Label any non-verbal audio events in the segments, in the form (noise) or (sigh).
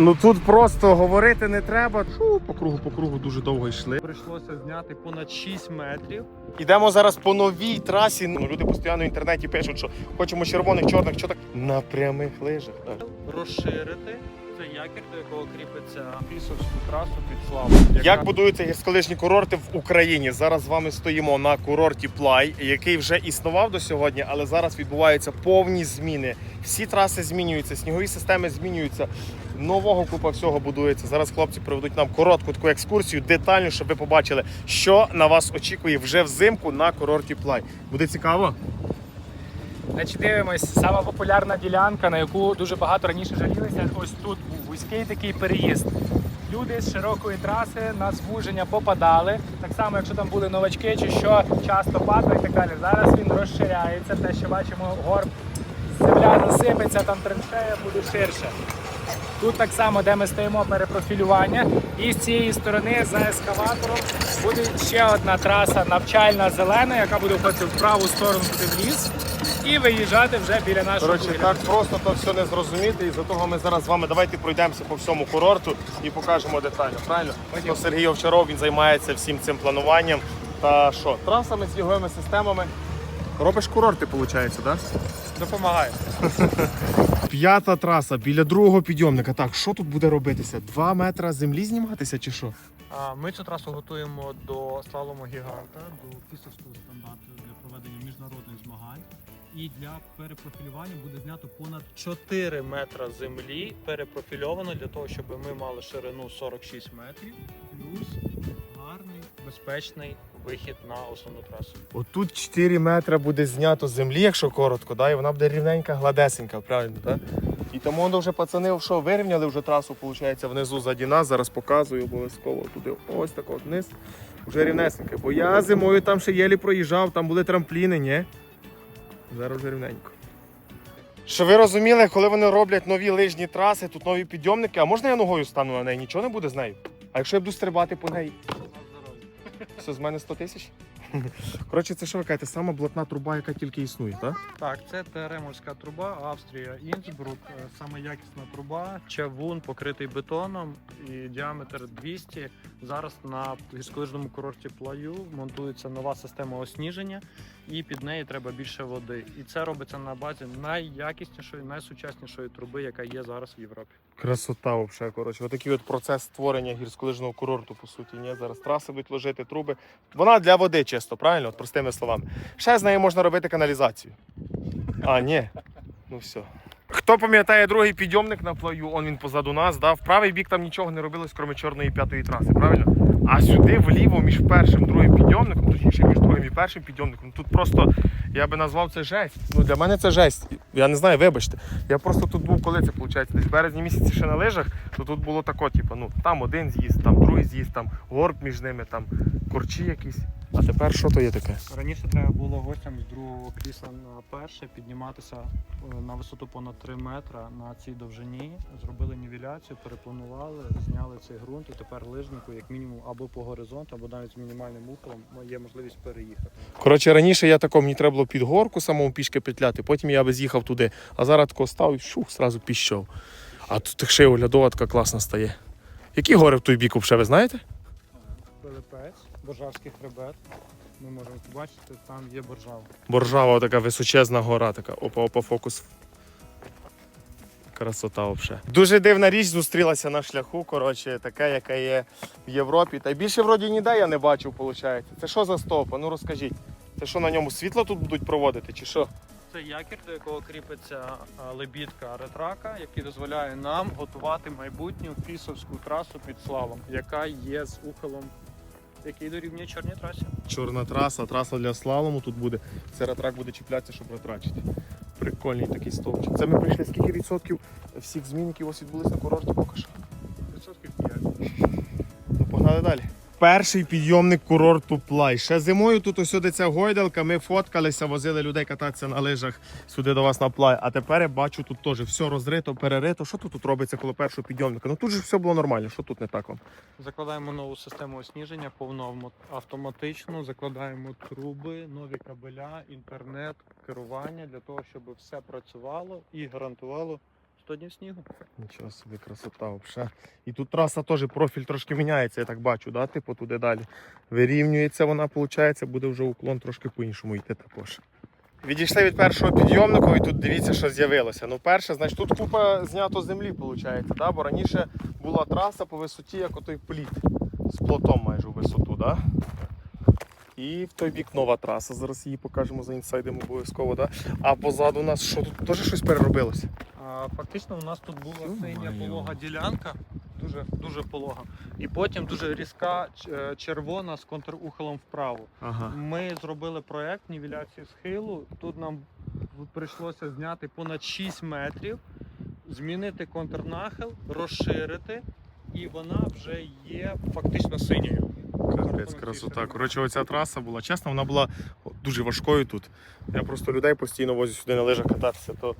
Ну тут просто говорити не треба. Шу, по кругу, по кругу дуже довго йшли. Прийшлося зняти понад 6 метрів. Йдемо зараз по новій трасі. Ну, люди постійно в інтернеті пишуть, що хочемо червоних, чорних, чоток на прямих лижах. Так. Розширити якір, до якого кріпиться пісовську трасу під славу. Як будуються гірськолижні курорти в Україні? Зараз з вами стоїмо на курорті Плай, який вже існував до сьогодні, але зараз відбуваються повні зміни. Всі траси змінюються, снігові системи змінюються. Нового купа всього будується. Зараз хлопці проведуть нам коротку таку екскурсію, детальну, щоб ви побачили, що на вас очікує вже взимку на курорті Плай. Буде цікаво? Значить, дивимось, сама популярна ділянка, на яку дуже багато раніше жалілися. Ось тут був вузький такий переїзд. Люди з широкої траси на звуження попадали. Так само, якщо там були новачки чи що, часто падали і так далі. Зараз він розширяється. Те, що бачимо, горб, земля засипеться, там траншея буде ширше. Тут так само, де ми стоїмо, перепрофілювання. І з цієї сторони за ескаватором буде ще одна траса навчальна зелена, яка буде входити в праву сторону туди в ліс і виїжджати вже біля нашого Коротше, так просто то все не зрозуміти, і за того ми зараз з вами давайте пройдемося по всьому курорту і покажемо детально. Правильно? То Сергій Овчаров він займається всім цим плануванням. Та що, трасами, сніговими системами. Робиш курорти, виходить, так? Допомагає. (laughs) П'ята траса біля другого підйомника. Так, що тут буде робитися? Два метри землі зніматися чи що? А, Ми цю трасу готуємо до слалому гіганта, до пісовського стандарту для проведення міжнародних змагань. І для перепрофілювання буде знято понад 4 метра землі перепрофільовано для того, щоб ми мали ширину 46 метрів, плюс гарний безпечний вихід на основну трасу. Отут 4 метри буде знято землі, якщо коротко, да? і вона буде рівненька, гладесенька, правильно, так? І тому воно вже пацани що, вирівняли вже трасу, виходить, внизу заді нас. Зараз показую обов'язково туди. Ось так от вниз. Вже рівнесеньке. Бо я зимою там ще єлі проїжджав, там були трампліни, ні? Зараз рівненько. Що ви розуміли, коли вони роблять нові лижні траси, тут нові підйомники, а можна я ногою стану на неї? Нічого не буде з нею? А якщо я буду стрибати по неї? Все з мене 100 тисяч? (laughs) Коротше, це що ви кажете, сама блатна труба, яка тільки існує, так? Так, це ТРМовська труба, Австрія, Інсбрук. Е, Саме якісна труба, чавун покритий бетоном і діаметр 200. Зараз на гірськолижному курорті Плаю монтується нова система осніження, і під неї треба більше води. І це робиться на базі найякіснішої, найсучаснішої труби, яка є зараз в Європі. Красота взагалі, коротше. Отакий от процес створення гірськолижного курорту, по суті. Ні? Зараз траси будуть ложити, труби. Вона для води чисто, правильно? От простими словами. Ще з нею можна робити каналізацію. А, ні. Ну все. Хто пам'ятає другий підйомник на плаю, он він позаду нас, да? в правий бік там нічого не робилось, крім чорної п'ятої траси, правильно? А сюди вліво між першим і другим підйомником, точніше між другим і першим підйомником, тут просто я би назвав це жесть. Ну для мене це жесть. Я не знаю, вибачте. Я просто тут був, коли це виходить, десь в березні місяці ще на лижах, то тут було тако, типу, ну там один з'їзд, там другий з'їзд, там горб між ними, там корчі якісь. А тепер що то є таке? Раніше треба було гостям з другого крісла на перше підніматися е, на висоту понад 3 метра на цій довжині. Зробили нівеляцію, перепланували, зняли цей ґрунт, і тепер лижнику, як мінімум, або по горизонту, або навіть з мінімальним ухилом є можливість переїхати. Коротше, раніше я такому мені треба було під горку самому пішки петляти, потім я би з'їхав туди. А зараз тако став і шух, зразу піщов. А тут ще й оглядова така класна стає. Які гори в той бік взагалі, ви знаєте? Пилипець, Боржавський хребет. Ми можемо побачити, там є боржава. Боржава така височезна гора, така опа, опа, фокус. Красота взагалі. Дуже дивна річ зустрілася на шляху, коротше, така, яка є в Європі. Та більше вроді ніде я не бачив, виходить. Це що за стовпа? Ну розкажіть. Це що на ньому світло тут будуть проводити, чи що? Це якір, до якого кріпиться лебідка ретрака, який дозволяє нам готувати майбутню пісовську трасу під славом, яка є з ухилом, який дорівнює чорній трасі. Чорна траса, траса для слалому тут буде. Це ретрак буде чіплятися, щоб ретрачити. Прикольний такий стовпчик. Це ми прийшли скільки відсотків всіх змін, які у вас відбулися на курорті поки що. Відсотків 5. Ну, погнали далі. Перший підйомник курорту Плай. Ще зимою тут ось ця гойдалка, ми фоткалися, возили людей кататися на лижах сюди до вас на плай. А тепер я бачу тут теж все розрито, перерито. Що тут, тут робиться коло першого підйомника? Ну тут же все було нормально. Що тут не так? Закладаємо нову систему осніження, повну автоматичну, закладаємо труби, нові кабеля, інтернет, керування для того, щоб все працювало і гарантувало 100 днів снігу. Нічого собі, красота взагалі. І тут траса теж профіль трошки міняється, я так бачу, да? типу туди далі. Вирівнюється вона, виходить, буде вже уклон трошки по-іншому йти також. Відійшли від першого підйомнику і тут дивіться, що з'явилося. Ну, перше, значить, тут купа знято землі, виходить, да? бо раніше була траса по висоті, як отой пліт. З плотом майже у висоту, да? І в той бік нова траса. Зараз її покажемо за інсайдом обов'язково. Да? А позаду нас що тут теж щось переробилося? А, фактично, у нас тут була синя полога ділянка, дуже, дуже полога. І потім дуже різка е, червона з контрухилом вправо. Ага. Ми зробили проект нівеляції схилу. Тут нам прийшлося зняти понад 6 метрів, змінити контрнахил, розширити, і вона вже є фактично синьою. Капець, красота. Коротше, оця траса була. Чесно, вона була дуже важкою тут. Я просто людей постійно возю сюди на лижах кататися, то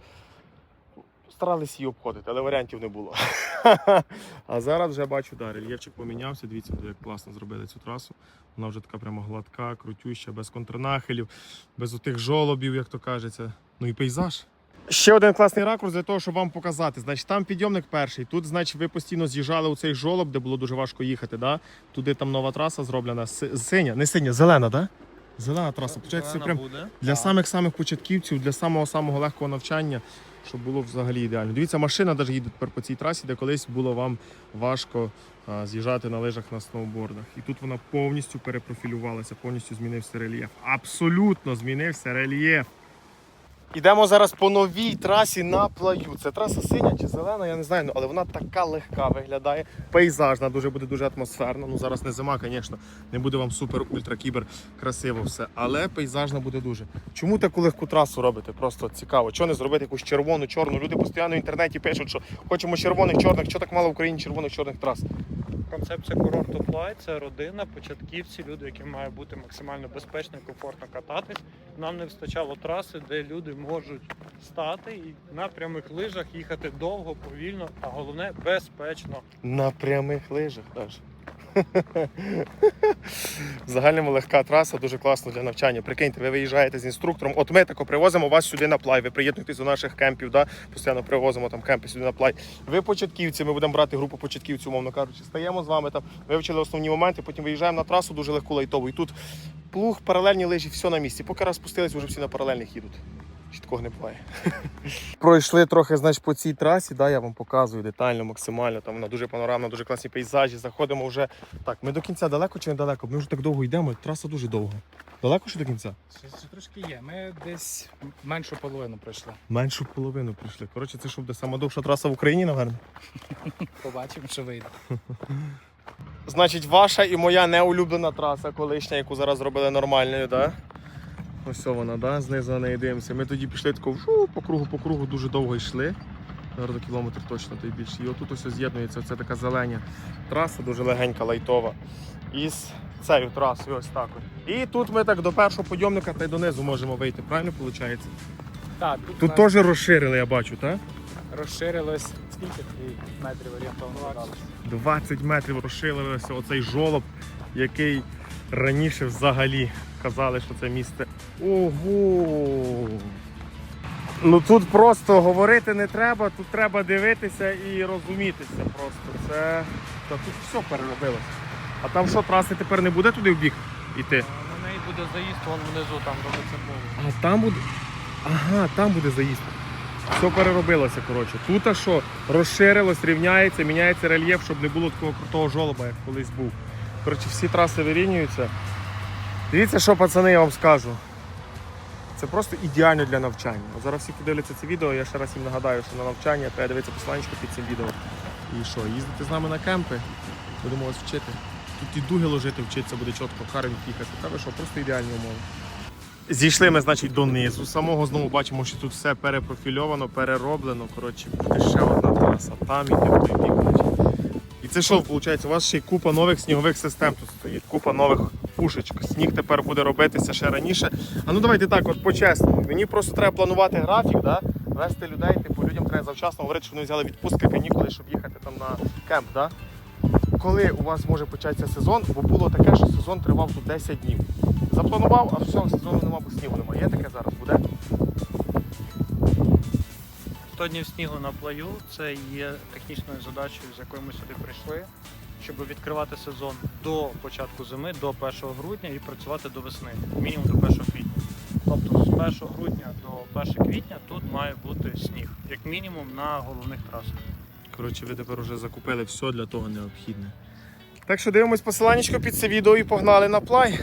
старались її обходити, але варіантів не було. (laughs) А зараз вже бачу, да, рельєфчик помінявся. Дивіться, як класно зробили цю трасу. Вона вже така прямо гладка, крутюща, без контрнахилів, без отих жолобів, як то кажеться. Ну і пейзаж. Ще один класний ракурс для того, щоб вам показати. Значить, там підйомник перший. Тут, значить, ви постійно з'їжджали у цей жолоб, де було дуже важко їхати. Да? Туди там нова траса зроблена. Синя, не синя, зелена, да? Зелена траса. Це прям буде. для самих самих початківців, для самого самого легкого навчання, щоб було взагалі ідеально. Дивіться, машина навіть їде тепер по цій трасі, де колись було вам важко а, з'їжджати на лижах на сноубордах. І тут вона повністю перепрофілювалася, повністю змінився рельєф. Абсолютно змінився рельєф. Ідемо зараз по новій трасі на плаю. Це траса синя чи зелена, я не знаю, ну, але вона така легка виглядає. Пейзажна, дуже буде дуже атмосферна. Ну зараз не зима, звісно, не буде вам супер ультра кібер красиво все. Але пейзажна буде дуже. Чому таку легку трасу робите? Просто цікаво. Чого не зробити якусь червону, чорну? Люди постійно в інтернеті пишуть, що хочемо червоних, чорних, що так мало в Україні червоних, чорних трас. Концепція курорту Fly – це родина, початківці, люди, які мають бути максимально безпечно і комфортно кататись. Нам не вистачало траси, де люди можуть стати і на прямих лижах їхати довго, повільно, а головне безпечно. На прямих лижах навіть. В загальному легка траса, дуже класно для навчання. Прикиньте, ви виїжджаєте з інструктором. От ми тако привозимо вас сюди на плай. Ви приєднуєтесь до наших кемпів, да? постійно привозимо там кемпи сюди на плай. Ви початківці, ми будемо брати групу початківців, умовно кажучи, стаємо з вами там, вивчили основні моменти, потім виїжджаємо на трасу дуже легку лайтову. І тут плуг, паралельні лижі, все на місці. Поки раз спустились, вже всі на паралельних їдуть. Чи такого не буває. (laughs) Пройшли трохи, значить, по цій трасі, да, я вам показую детально, максимально. Там вона дуже панорамна, дуже класні пейзажі. Заходимо вже. Так, ми до кінця далеко чи недалеко? Ми вже так довго йдемо, траса дуже довга. Далеко ще до кінця? Ще, ще трошки є. Ми десь меншу половину пройшли. Меншу половину прийшли. Коротше, це що буде сама довша траса в Україні, напевно. (laughs) Побачимо, що вийде. (laughs) Значить, ваша і моя неулюблена траса колишня, яку зараз зробили нормальною, да? Ось вона, да? знизу на неї дивимося. Ми тоді пішли тако вжу, по кругу, по кругу дуже довго йшли. Наверно, кілометр точно той більше. І отут ось з'єднується, це така зелення траса, дуже легенька, лайтова. Із цією трасою, ось так. от. І тут ми так до першого підйомника та й донизу можемо вийти, правильно виходить? Так, тут, Тут теж розширили, я бачу, так? розширилось скільки метрів орієнтовно 20 метрів розширився оцей жолоб, який раніше взагалі казали, що це місце. Ого! Ну тут просто говорити не треба, тут треба дивитися і розумітися просто. Це. Та тут все переробилося. А там що, траси тепер не буде туди в бік іти? А На неї буде заїзд, вон внизу там робиться поле. А там буде. Ага, там буде заїзд. Все переробилося, коротше. Тут а що розширилось, рівняється, міняється рельєф, щоб не було такого крутого жолоба, як колись був. Коротше, всі траси вирівнюються. Дивіться, що пацани, я вам скажу. Це просто ідеально для навчання. От зараз всі подивляться це відео, я ще раз їм нагадаю, що на навчання треба дивитися посланчика під цим відео. І що, їздити з нами на кемпи, будемо вас вчити. Тут і дуги ложити вчитися буде чітко, карем їхати. Та ви що, просто ідеальні умови. Зійшли ми, значить, донизу. Самого знову бачимо, що тут все перепрофільовано, перероблено. Коротше, буде ще одна траса. Там іде той бік. Це що, виходить? У вас ще й купа нових снігових систем тут стоїть, купа нових пушечок. Сніг тепер буде робитися ще раніше. А ну давайте так, от по-чесному. Мені просто треба планувати графік, да? вести людей, типу людям треба завчасно говорити, щоб вони взяли відпустки, канікули, щоб їхати там на кемп. Да? Коли у вас може початися сезон, бо було таке, що сезон тривав тут 10 днів. Запланував, а все, сезону нема, бо снігу немає. Є таке зараз буде? 100 днів снігу на плаю це є технічною задачею, з якою ми сюди прийшли, щоб відкривати сезон до початку зими, до 1 грудня і працювати до весни, мінімум до 1 квітня. Тобто з 1 грудня до 1 квітня тут має бути сніг, як мінімум на головних трасах. Коротше, ви тепер вже закупили все для того необхідне. Так що дивимось посиланнячко під це відео і погнали на плай.